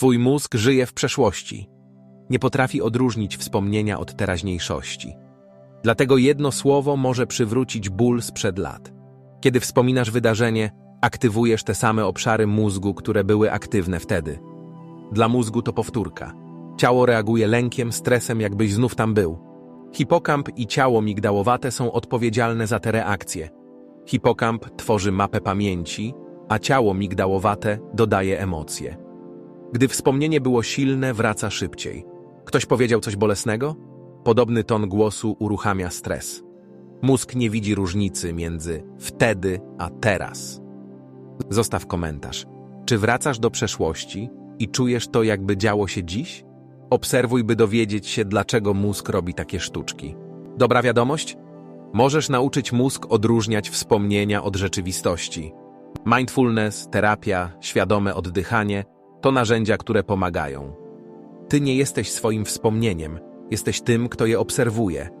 Twój mózg żyje w przeszłości. Nie potrafi odróżnić wspomnienia od teraźniejszości. Dlatego jedno słowo może przywrócić ból sprzed lat. Kiedy wspominasz wydarzenie, aktywujesz te same obszary mózgu, które były aktywne wtedy. Dla mózgu to powtórka. Ciało reaguje lękiem, stresem, jakbyś znów tam był. Hipokamp i ciało migdałowate są odpowiedzialne za te reakcje. Hipokamp tworzy mapę pamięci, a ciało migdałowate dodaje emocje. Gdy wspomnienie było silne, wraca szybciej. Ktoś powiedział coś bolesnego? Podobny ton głosu uruchamia stres. Mózg nie widzi różnicy między wtedy a teraz. Zostaw komentarz. Czy wracasz do przeszłości i czujesz to, jakby działo się dziś? Obserwuj, by dowiedzieć się, dlaczego mózg robi takie sztuczki. Dobra wiadomość? Możesz nauczyć mózg odróżniać wspomnienia od rzeczywistości. Mindfulness, terapia, świadome oddychanie to narzędzia, które pomagają. Ty nie jesteś swoim wspomnieniem, jesteś tym, kto je obserwuje.